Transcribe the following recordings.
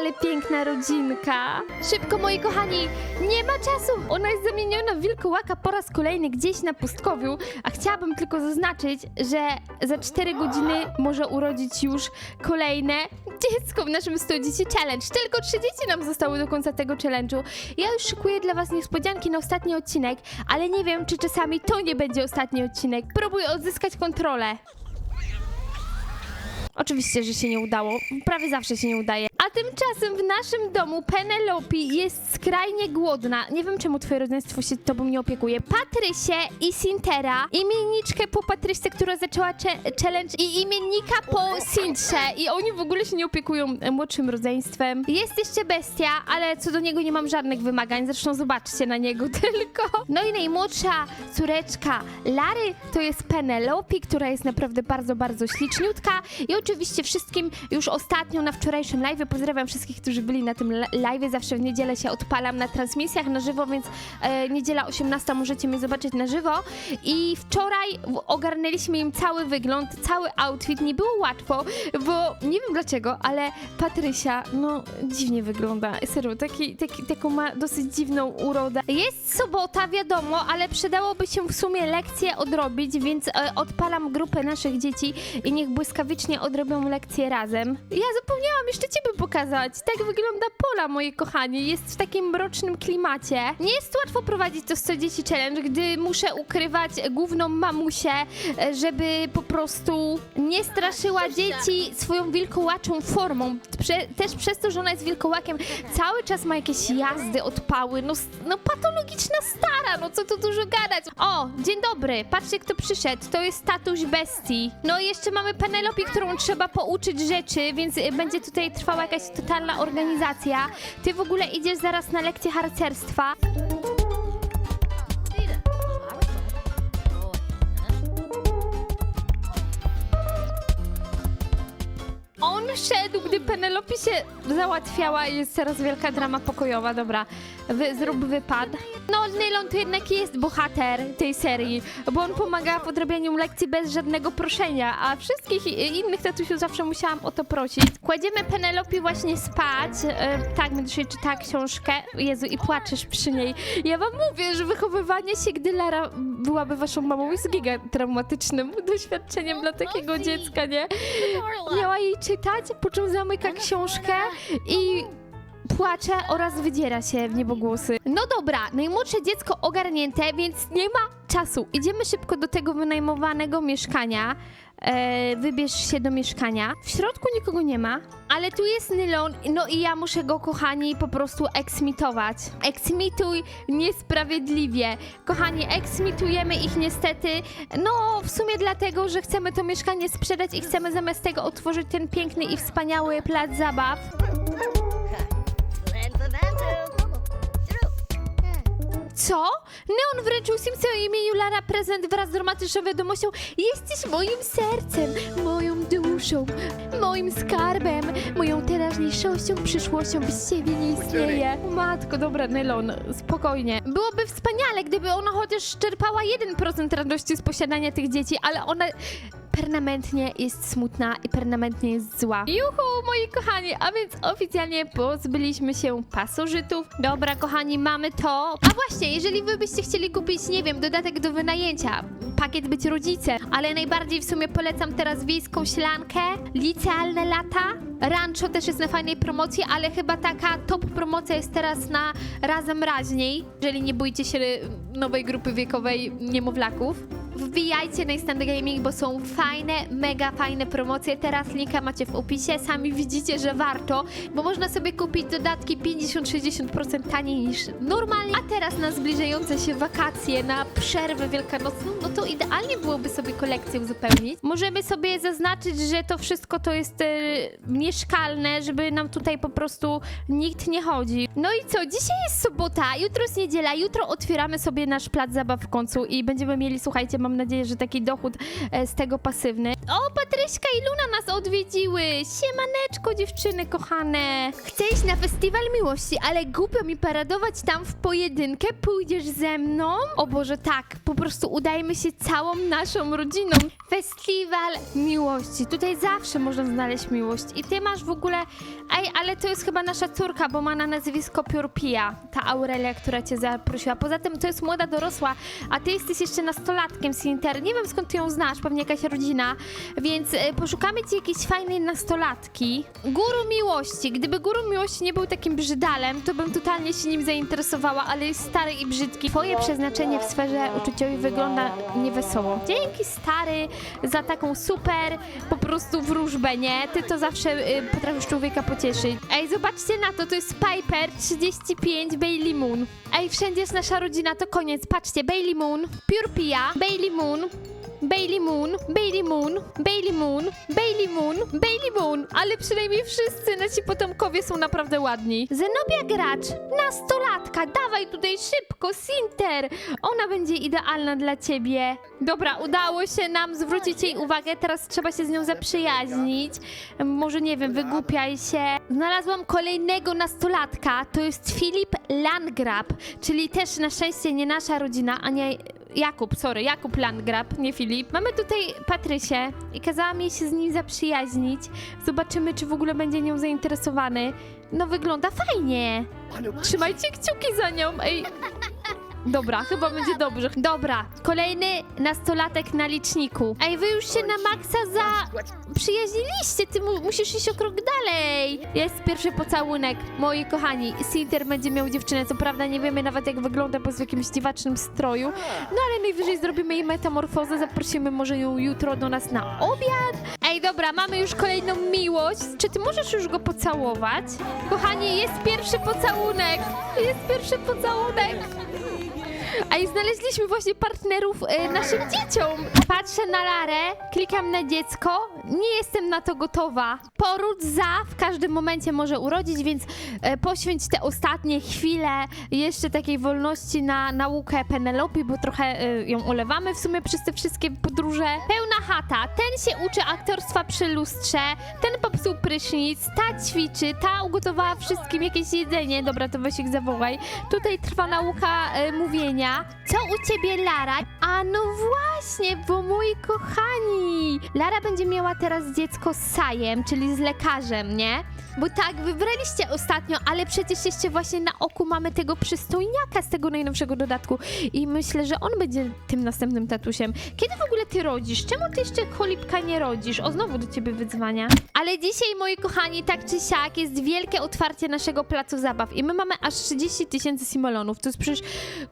Ale piękna rodzinka. Szybko, moi kochani, nie ma czasu. Ona jest zamieniona w wilkołaka po raz kolejny gdzieś na pustkowiu, a chciałabym tylko zaznaczyć, że za 4 godziny może urodzić już kolejne dziecko w naszym 100 dzieci challenge. Tylko 3 dzieci nam zostały do końca tego challenge'u. Ja już szykuję dla was niespodzianki na ostatni odcinek, ale nie wiem, czy czasami to nie będzie ostatni odcinek. Próbuję odzyskać kontrolę. Oczywiście, że się nie udało. Prawie zawsze się nie udaje. A tymczasem w naszym domu Penelope jest skrajnie głodna. Nie wiem, czemu twoje rodzeństwo się tobą nie opiekuje. Patrysie i Sintera, imienniczkę po Patryście, która zaczęła challenge i imiennika po Sintrze. I oni w ogóle się nie opiekują e, młodszym rodzeństwem. Jest jeszcze bestia, ale co do niego nie mam żadnych wymagań. Zresztą zobaczcie na niego tylko. No i najmłodsza córeczka Lary to jest Penelope, która jest naprawdę bardzo, bardzo śliczniutka. I oczywiście wszystkim już ostatnio na wczorajszym live pozdrawiam wszystkich, którzy byli na tym live. Zawsze w niedzielę się odpalam na transmisjach na żywo, więc e, niedziela 18 możecie mnie zobaczyć na żywo. I wczoraj ogarnęliśmy im cały wygląd, cały outfit. Nie było łatwo, bo nie wiem dlaczego, ale Patrysia, no dziwnie wygląda. Serio, taki, taki, taką ma dosyć dziwną urodę. Jest sobota, wiadomo, ale przydałoby się w sumie lekcję odrobić, więc e, odpalam grupę naszych dzieci i niech błyskawicznie odrobią lekcję razem. Ja zapomniałam jeszcze ciebie pokazać. Tak wygląda Pola, moi kochani. Jest w takim mrocznym klimacie. Nie jest łatwo prowadzić to 100 dzieci challenge, gdy muszę ukrywać główną mamusię, żeby po prostu nie straszyła dzieci swoją wilkołaczą formą. Prze też przez to, że ona jest wilkołakiem, cały czas ma jakieś jazdy, odpały. No, no patologiczna stara, no co tu dużo gadać. O, dzień dobry, patrzcie kto przyszedł. To jest tatuś bestii. No i jeszcze mamy Penelope, którą trzeba pouczyć rzeczy, więc y, będzie tutaj trwała jakaś totalna organizacja. Ty w ogóle idziesz zaraz na lekcję harcerstwa. Szedł, gdy Penelope się załatwiała i jest teraz wielka drama pokojowa. Dobra, wy, zrób wypad. No, Nylon to jednak jest bohater tej serii, bo on pomaga w odrabianiu lekcji bez żadnego proszenia, a wszystkich innych tatusiów zawsze musiałam o to prosić. Kładziemy Penelope właśnie spać. E, tak, będziesz jej czytała książkę. Jezu, i płaczesz przy niej. Ja wam mówię, że wychowywanie się, gdy Lara byłaby waszą mamą, jest giga traumatycznym doświadczeniem dla takiego dziecka, nie? Miała jej czytać, po czym zamyka książkę i płacze oraz wydziera się w niebogłosy. No dobra, najmłodsze dziecko ogarnięte, więc nie ma czasu. Idziemy szybko do tego wynajmowanego mieszkania. E, wybierz się do mieszkania. W środku nikogo nie ma, ale tu jest Nylon, no i ja muszę go, kochani, po prostu eksmitować. Eksmituj niesprawiedliwie. Kochani, eksmitujemy ich niestety, no w sumie dlatego, że chcemy to mieszkanie sprzedać i chcemy zamiast tego otworzyć ten piękny i wspaniały plac zabaw. Co? Neon wręczył Simce o imieniu Lara prezent wraz z dramatyczną wiadomością Jesteś moim sercem, moją duszą, moim skarbem, moją teraźniejszością, przyszłością, bez ciebie nie istnieje. Matko, dobra, Nelon, spokojnie. Byłoby wspaniale, gdyby ona chociaż czerpała 1% radości z posiadania tych dzieci, ale ona permanentnie jest smutna i permanentnie jest zła. Juhu, moi kochani, a więc oficjalnie pozbyliśmy się pasożytów. Dobra, kochani, mamy to. A właśnie, jeżeli wy byście chcieli kupić, nie wiem, dodatek do wynajęcia, pakiet być rodzicem, ale najbardziej w sumie polecam teraz wiejską ślankę, licealne lata. Rancho też jest na fajnej promocji, ale chyba taka top promocja jest teraz na razem raźniej, jeżeli nie boicie się nowej grupy wiekowej niemowlaków. Wbijajcie na Instant Gaming, bo są fajne, mega fajne promocje. Teraz linka macie w opisie. Sami widzicie, że warto, bo można sobie kupić dodatki 50-60% taniej niż normalnie. A teraz na zbliżające się wakacje, na przerwę wielkanocną, no to idealnie byłoby sobie kolekcję uzupełnić. Możemy sobie zaznaczyć, że to wszystko to jest e, mieszkalne, żeby nam tutaj po prostu nikt nie chodzi. No i co? Dzisiaj jest sobota, jutro jest niedziela, jutro otwieramy sobie nasz plac zabaw w końcu i będziemy mieli, słuchajcie, mam mam nadzieję, że taki dochód e, z tego pasywny. O, Patryśka i Luna nas odwiedziły! Siemaneczko, dziewczyny kochane! Chcę iść na festiwal miłości, ale głupio mi paradować tam w pojedynkę. Pójdziesz ze mną? O Boże, tak. Po prostu udajmy się całą naszą rodziną. Festiwal miłości. Tutaj zawsze można znaleźć miłość. I ty masz w ogóle... Ej, ale to jest chyba nasza córka, bo ma na nazwisko Piorpija. Ta Aurelia, która cię zaprosiła. Poza tym to jest młoda dorosła, a ty jesteś jeszcze nastolatkiem z Inter. Nie wiem skąd ty ją znasz, pewnie jakaś rodzina. Więc e, poszukamy ci jakiejś fajnej nastolatki. Guru miłości. Gdyby guru miłości nie był takim brzydalem, to bym totalnie się nim zainteresowała, ale jest stary i brzydki. Twoje przeznaczenie w sferze uczuciowej wygląda niewesoło. Dzięki stary za taką super po prostu wróżbę, nie? Ty to zawsze y, potrafisz człowieka pocieszyć. Ej, zobaczcie na to, to jest Piper 35 Bailey Moon. Ej, wszędzie jest nasza rodzina, to koniec. Patrzcie, Bailey Moon, Pure Pia, Bailey Moon, Bailey Moon, Bailey Moon, Bailey Moon, Bailey Moon, Bailey Moon, ale przynajmniej wszyscy nasi potomkowie są naprawdę ładni. Zenobia Gracz, nastolatka, dawaj tutaj szybko, Sinter, ona będzie idealna dla ciebie. Dobra, udało się nam zwrócić jej uwagę, teraz trzeba się z nią zaprzyjaźnić. Może nie wiem, wygłupiaj się. Znalazłam kolejnego nastolatka, to jest Filip Landgrab, czyli też na szczęście nie nasza rodzina, a nie Jakub, sorry, Jakub Landgrab, nie Filip. Mamy tutaj Patrysię i kazałam jej się z nim zaprzyjaźnić. Zobaczymy, czy w ogóle będzie nią zainteresowany. No wygląda fajnie. Trzymajcie kciuki za nią, ej. Dobra, chyba będzie dobrze. Dobra, kolejny nastolatek na liczniku. Ej, wy już się na maksa za przyjaźniliście, ty mu musisz iść o krok dalej. Jest pierwszy pocałunek, moi kochani. Sinter będzie miał dziewczynę, co prawda nie wiemy nawet jak wygląda, bo jest w jakimś dziwacznym stroju. No ale najwyżej zrobimy jej metamorfozę, zaprosimy może ją jutro do nas na obiad. Ej, dobra, mamy już kolejną miłość. Czy ty możesz już go pocałować? Kochani, jest pierwszy pocałunek. Jest pierwszy pocałunek. A i znaleźliśmy właśnie partnerów e, naszym dzieciom. Patrzę na Larę, klikam na dziecko, nie jestem na to gotowa. Poród za w każdym momencie może urodzić, więc e, poświęć te ostatnie chwile jeszcze takiej wolności na naukę Penelope, bo trochę e, ją ulewamy w sumie przez te wszystkie podróże. Pełna chata, ten się uczy aktorstwa przy lustrze, ten popsuł prysznic, ta ćwiczy, ta ugotowała wszystkim jakieś jedzenie. Dobra, to weź ich zawołaj. Tutaj trwa nauka mówienia. Co u ciebie, Lara? A no właśnie, bo moi kochani. Lara będzie miała teraz dziecko z Sajem, czyli z lekarzem, nie? Bo tak, wybraliście ostatnio, ale przecież jeszcze właśnie na oku mamy tego przystojniaka z tego najnowszego dodatku. I myślę, że on będzie tym następnym tatusiem. Kiedy w ogóle ty rodzisz? Czemu ty jeszcze cholipka nie rodzisz? O, znowu do ciebie wyzwania. Ale dzisiaj, moi kochani, tak czy siak, jest wielkie otwarcie naszego placu zabaw i my mamy aż 30 tysięcy simolonów. To jest przecież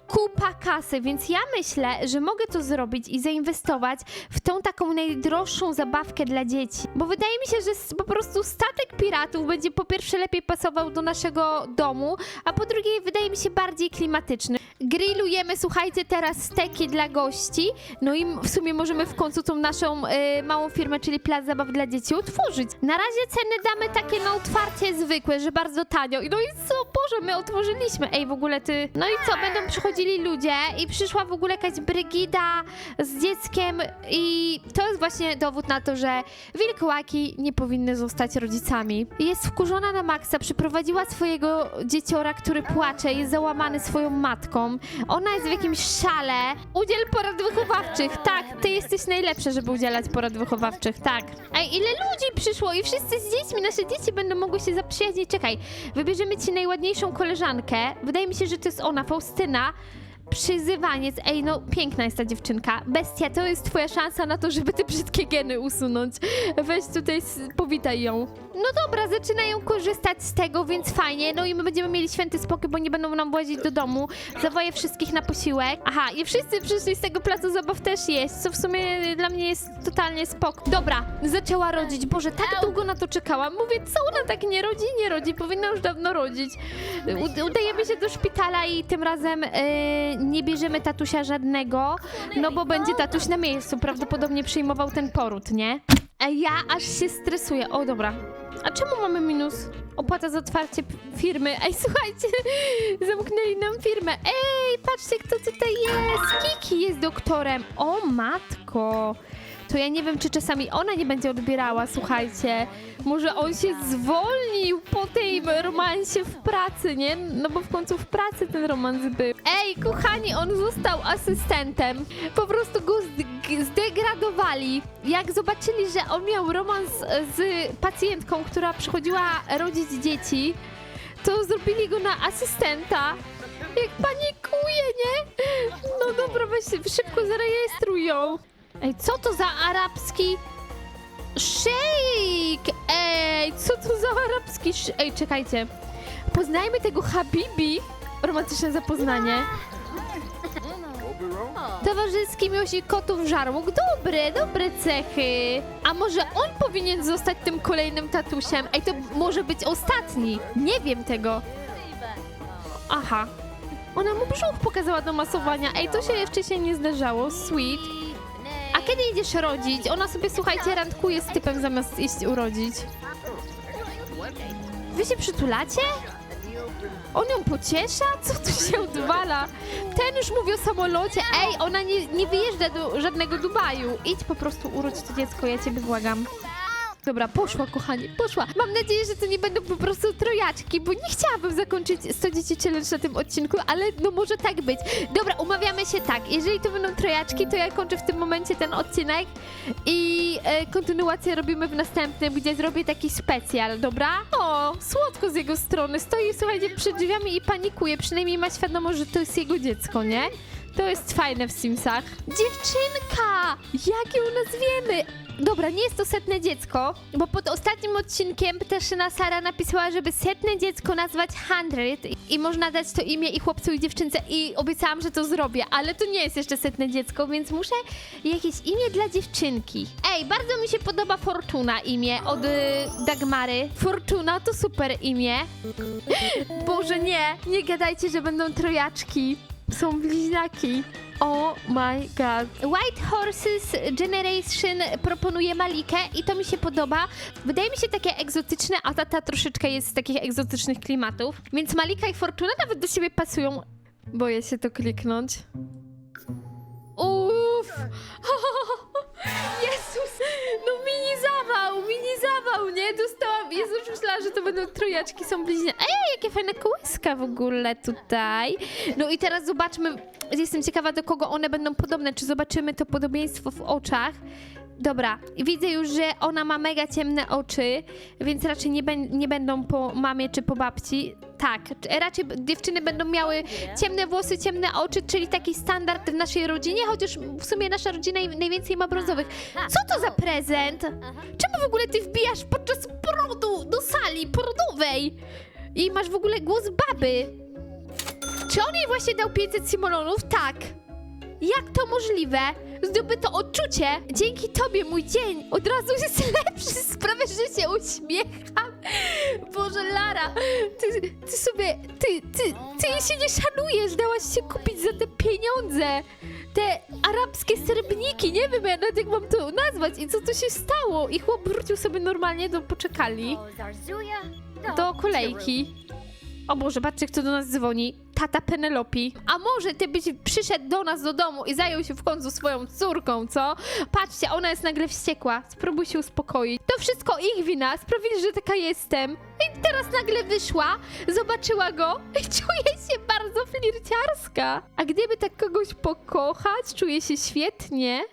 kupa kasy, więc ja myślę, że mogę to zrobić i zainwestować w tą taką najdroższą zabawkę dla dzieci. Bo wydaje mi się, że po prostu statek piratów będzie po pierwsze lepiej pasował do naszego domu, a po drugie wydaje mi się bardziej klimatyczny. Grillujemy, słuchajcie, teraz steki dla gości, no i w sumie możemy w końcu tą naszą y, małą firmę, czyli plac zabaw dla dzieci otworzyć. Na razie ceny damy takie na otwarcie zwykłe, że bardzo tanio. I no i co, Boże, my otworzyliśmy. Ej, w ogóle ty... No i co, będą przychodzili ludzie i przyszła w ogóle jakaś Brygida z dzieckiem i to jest właśnie dowód na to, że wilkołaki nie powinny zostać rodzicami. Jest wkurzona na maksa, przyprowadziła swojego dzieciora, który płacze, jest załamany swoją matką. Ona jest w jakimś szale. Udziel porad wychowawczych. Tak, ty jesteś najlepsza, żeby udzielać porad wychowawczych, tak. Ej, ile ludzi przyszło i wszyscy z dziećmi, nasze dzieci będą mogły się zaprzyjaźnić. Czekaj, wybierzemy ci najładniejszą koleżankę. Wydaje mi się, że to jest ona, Faustyna. Przyzywaniec, ej no piękna jest ta dziewczynka. Bestia, to jest twoja szansa na to, żeby te brzydkie geny usunąć. Weź tutaj, powitaj ją. No dobra, zaczynają korzystać z tego, więc fajnie. No i my będziemy mieli święty spokój, bo nie będą nam włazić do domu. Zawoję wszystkich na posiłek. Aha, i wszyscy przyszli z tego placu zabaw też jeść, co w sumie dla mnie jest totalnie spoko. Dobra, zaczęła rodzić. Boże, tak długo na to czekałam. Mówię, co ona tak nie rodzi? Nie rodzi, powinna już dawno rodzić. U- udajemy się do szpitala i tym razem e, nie bierzemy tatusia żadnego, no bo będzie tatuś na miejscu. Prawdopodobnie przyjmował ten poród, nie? Ej, ja aż się stresuję. O, dobra. A czemu mamy minus? Opłata za otwarcie firmy. Ej, słuchajcie, zamknęli nam firmę. Ej, patrzcie, kto tutaj jest. Kiki jest doktorem. O, matko. To ja nie wiem, czy czasami ona nie będzie odbierała, słuchajcie. Może on się zwolnił po tej romansie w pracy, nie? No bo w końcu w pracy ten romans był. Ej, kochani, on został asystentem. Po prostu go zdegradowali. Jak zobaczyli, że on miał romans z pacjentką, która przychodziła rodzić dzieci, to zrobili go na asystenta. Jak panikuje, nie? No dobra, weź szybko zarejestruj ją. Ej, co to za arabski szejk? Ej, co to za arabski sz... Ej, czekajcie. Poznajmy tego Habibi. Romantyczne zapoznanie. Towarzyski miłości kotów żarłok. Dobre, dobre cechy. A może on powinien zostać tym kolejnym tatusiem? Ej, to może być ostatni. Nie wiem tego. Aha. Ona mu brzuch pokazała do masowania. Ej, to się wcześniej nie zdarzało. Sweet. A kiedy idziesz rodzić? Ona sobie, słuchajcie, randkuje z typem zamiast iść urodzić. Wy się przytulacie? On ją pociesza? Co tu się odwala? Ten już mówi o samolocie. Ej, ona nie, nie wyjeżdża do żadnego Dubaju. Idź po prostu urodź to dziecko, ja ciebie błagam. Dobra, poszła, kochanie, poszła. Mam nadzieję, że to nie będą po prostu trojaczki, bo nie chciałabym zakończyć 100 dzieci challenge na tym odcinku, ale no może tak być. Dobra, umawiamy się tak. Jeżeli to będą trojaczki, to ja kończę w tym momencie ten odcinek i e, kontynuację robimy w następnym, gdzie zrobię taki specjal, dobra? O, słodko z jego strony. Stoi, słuchajcie, przed drzwiami i panikuje. Przynajmniej ma świadomość, że to jest jego dziecko, nie? To jest fajne w Simsach. Dziewczynka! Jak ją nazwiemy? Dobra, nie jest to setne dziecko, bo pod ostatnim odcinkiem Ptaszyna Sara napisała, żeby setne dziecko nazwać Hundred i można dać to imię i chłopcu i dziewczynce i obiecałam, że to zrobię, ale to nie jest jeszcze setne dziecko, więc muszę jakieś imię dla dziewczynki. Ej, bardzo mi się podoba Fortuna imię od y, Dagmary. Fortuna to super imię. Boże, nie, nie gadajcie, że będą trojaczki. Są bliźniaki. Oh my god. White Horses Generation proponuje Malikę i to mi się podoba. Wydaje mi się takie egzotyczne, a tata troszeczkę jest z takich egzotycznych klimatów. Więc Malika i Fortuna nawet do siebie pasują. Boję się to kliknąć. Uff! Jezus! No mini zawał, mini zawał, nie? Dostałam, Jezus, myślałam, że to będą trojaczki, są bliźnie. Ej, jakie fajne kołyska w ogóle tutaj. No i teraz zobaczmy, jestem ciekawa, do kogo one będą podobne. Czy zobaczymy to podobieństwo w oczach? Dobra, widzę już, że ona ma mega ciemne oczy, więc raczej nie, nie będą po mamie czy po babci. Tak, raczej dziewczyny będą miały ciemne włosy, ciemne oczy, czyli taki standard w naszej rodzinie, chociaż w sumie nasza rodzina naj- najwięcej ma brązowych. Co to za prezent? Czemu w ogóle ty wbijasz podczas porodu do sali porodowej? I masz w ogóle głos baby. Czy on jej właśnie dał 500 simolonów? Tak. Jak to możliwe? Zdobyto odczucie. Dzięki tobie mój dzień od razu jest lepszy. Sprawia, że się uśmiecham. Boże, Lara, ty, ty sobie, ty, ty, ty się nie szanujesz. Dałaś się kupić za te pieniądze. Te arabskie serbniki, nie wiem ja nawet jak mam to nazwać. I co tu się stało? I chłop wrócił sobie normalnie do poczekali. Do kolejki. O Boże, patrzcie, kto do nas dzwoni. Tata Penelopi. A może ty byś przyszedł do nas do domu i zajął się w końcu swoją córką, co? Patrzcie, ona jest nagle wściekła. Spróbuj się uspokoić. To wszystko ich wina. Sprawili, że taka jestem. I teraz nagle wyszła, zobaczyła go i czuje się bardzo flirciarska. A gdyby tak kogoś pokochać, czuje się świetnie.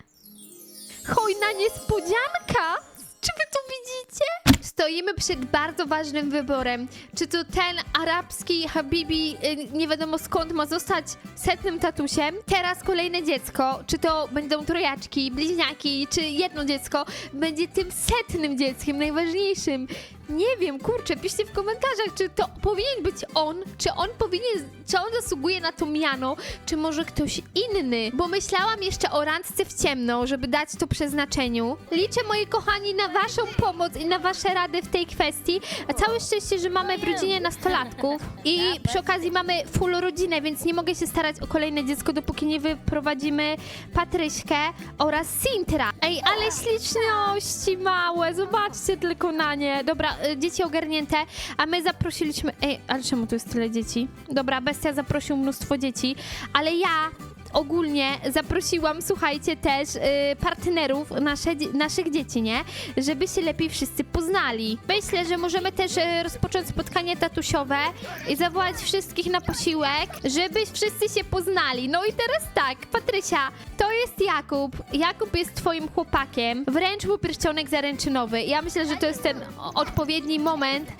Hojna niespodzianka! Czy wy to widzicie? Stoimy przed bardzo ważnym wyborem. Czy to ten arabski Habibi, y, nie wiadomo skąd ma zostać setnym tatusiem? Teraz kolejne dziecko. Czy to będą trojaczki, bliźniaki, czy jedno dziecko będzie tym setnym dzieckiem, najważniejszym? Nie wiem, kurczę, piszcie w komentarzach, czy to powinien być on, czy on powinien, czy on zasługuje na to miano, czy może ktoś inny. Bo myślałam jeszcze o randce w ciemno, żeby dać to przeznaczeniu. Liczę, moi kochani, na waszą pomoc i na wasze rady w tej kwestii. A całe szczęście, że mamy w rodzinie nastolatków i przy okazji mamy full rodzinę, więc nie mogę się starać o kolejne dziecko, dopóki nie wyprowadzimy Patryśkę oraz Sintra. Ej, ale śliczności małe, zobaczcie tylko na nie. Dobra, y, dzieci ogarnięte, a my zaprosiliśmy... Ej, ale czemu tu jest tyle dzieci? Dobra, Bestia zaprosił mnóstwo dzieci, ale ja ogólnie zaprosiłam, słuchajcie, też y, partnerów nasze, naszych dzieci, nie? Żeby się lepiej wszyscy poznali. Myślę, że możemy też y, rozpocząć spotkanie tatusiowe i zawołać wszystkich na posiłek, żeby wszyscy się poznali. No i teraz tak, Patrysia, to jest Jakub. Jakub jest twoim chłopakiem. Wręcz mu pierścionek zaręczynowy. Ja myślę, że to jest ten odpowiedni moment,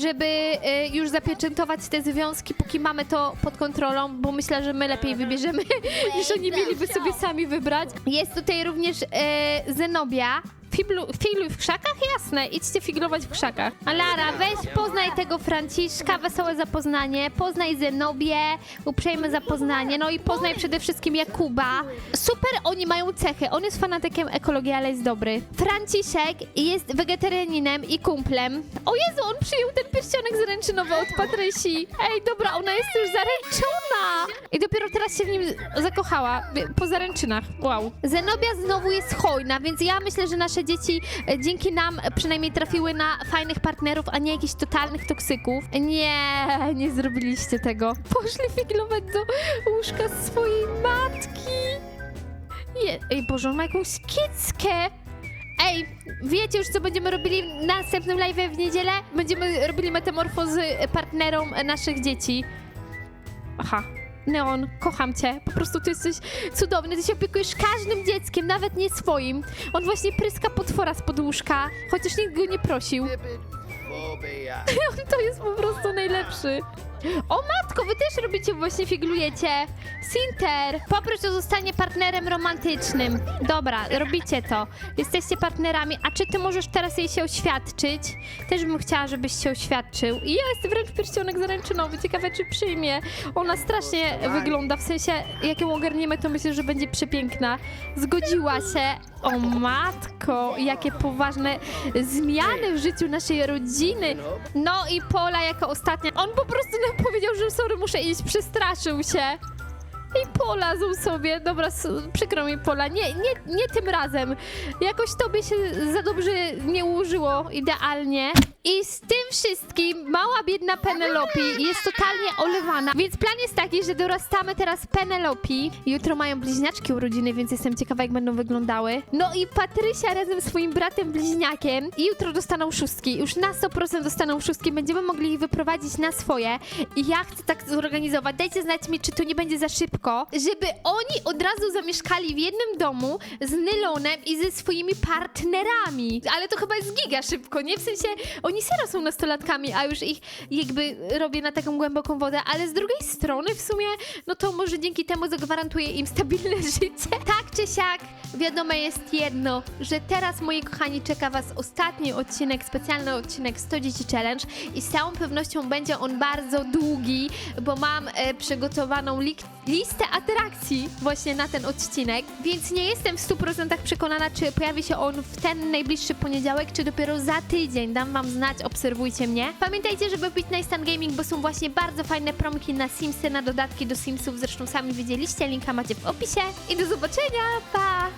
żeby y, już zapieczętować te związki, póki mamy to pod kontrolą, bo myślę, że my lepiej wybierzemy niż oni mieliby sobie sami wybrać. Jest tutaj również e, Zenobia. Fiblu, figluj w krzakach? Jasne, idźcie figlować w krzakach. Lara, weź poznaj tego Franciszka, wesołe zapoznanie, poznaj Zenobię, uprzejme zapoznanie, no i poznaj przede wszystkim Jakuba. Super, oni mają cechy, on jest fanatykiem ekologii, ale jest dobry. Franciszek jest wegetarianinem i kumplem. O Jezu, on przyjął ten pierścionek zręczynowy od Patrysi. Ej, dobra, ona jest już zaręczona. I dopiero teraz się w nim zakochała, po zaręczynach. Wow. Zenobia znowu jest hojna, więc ja myślę, że nasze dzieci e, dzięki nam przynajmniej trafiły na fajnych partnerów, a nie jakichś totalnych toksyków. Nie, nie zrobiliście tego. Poszli figlować do łóżka swojej matki. Je, ej, Boże, on ma jakąś kieckę. Ej, wiecie już, co będziemy robili na następnym live w niedzielę? Będziemy robili metamorfozy partnerom naszych dzieci. Aha. Neon, kocham cię. Po prostu ty jesteś cudowny. Ty się opiekujesz każdym dzieckiem, nawet nie swoim. On właśnie pryska potwora z łóżka, chociaż nikt go nie prosił. On to jest po prostu najlepszy. O matko, wy też robicie, właśnie figlujecie. Sinter, poproś o zostanie partnerem romantycznym. Dobra, robicie to. Jesteście partnerami. A czy ty możesz teraz jej się oświadczyć? Też bym chciała, żebyś się oświadczył. Jest wręcz pierścionek zaręczynowy. Ciekawe, czy przyjmie. Ona strasznie wygląda, w sensie, jak ją ogarniemy, to myślę, że będzie przepiękna. Zgodziła się. O matko, jakie poważne zmiany w życiu naszej rodziny. No i Pola jako ostatnia. On po prostu powiedział, że sorry, muszę iść, przestraszył się. I polazł sobie. Dobra, przykro mi Pola, nie, nie, nie tym razem. Jakoś tobie się za dobrze nie ułożyło idealnie. I z tym wszystkim mała biedna Penelope jest totalnie olewana. Więc plan jest taki, że dorastamy teraz Penelope. Jutro mają bliźniaczki urodziny, więc jestem ciekawa, jak będą wyglądały. No i Patrysia razem z swoim bratem bliźniakiem. Jutro dostaną szóstki. Już na 100% dostaną szóstki. Będziemy mogli ich wyprowadzić na swoje. I ja chcę tak zorganizować. Dajcie znać mi, czy to nie będzie za szybko, żeby oni od razu zamieszkali w jednym domu z Nylonem i ze swoimi partnerami. Ale to chyba jest giga szybko, nie? W sensie oni serio są nastolatkami, a już ich jakby robię na taką głęboką wodę, ale z drugiej strony w sumie, no to może dzięki temu zagwarantuję im stabilne życie. Tak czy siak, wiadome jest jedno, że teraz, moi kochani, czeka was ostatni odcinek, specjalny odcinek 100 Dzieci Challenge i z całą pewnością będzie on bardzo długi, bo mam e, przygotowaną listę atrakcji właśnie na ten odcinek, więc nie jestem w 100% przekonana, czy pojawi się on w ten najbliższy poniedziałek, czy dopiero za tydzień. Dam wam znać, obserwujcie mnie. Pamiętajcie, żeby wbić na Stan Gaming, bo są właśnie bardzo fajne promki na Simsy, na dodatki do Simsów, zresztą sami widzieliście, linka macie w opisie i do zobaczenia, pa!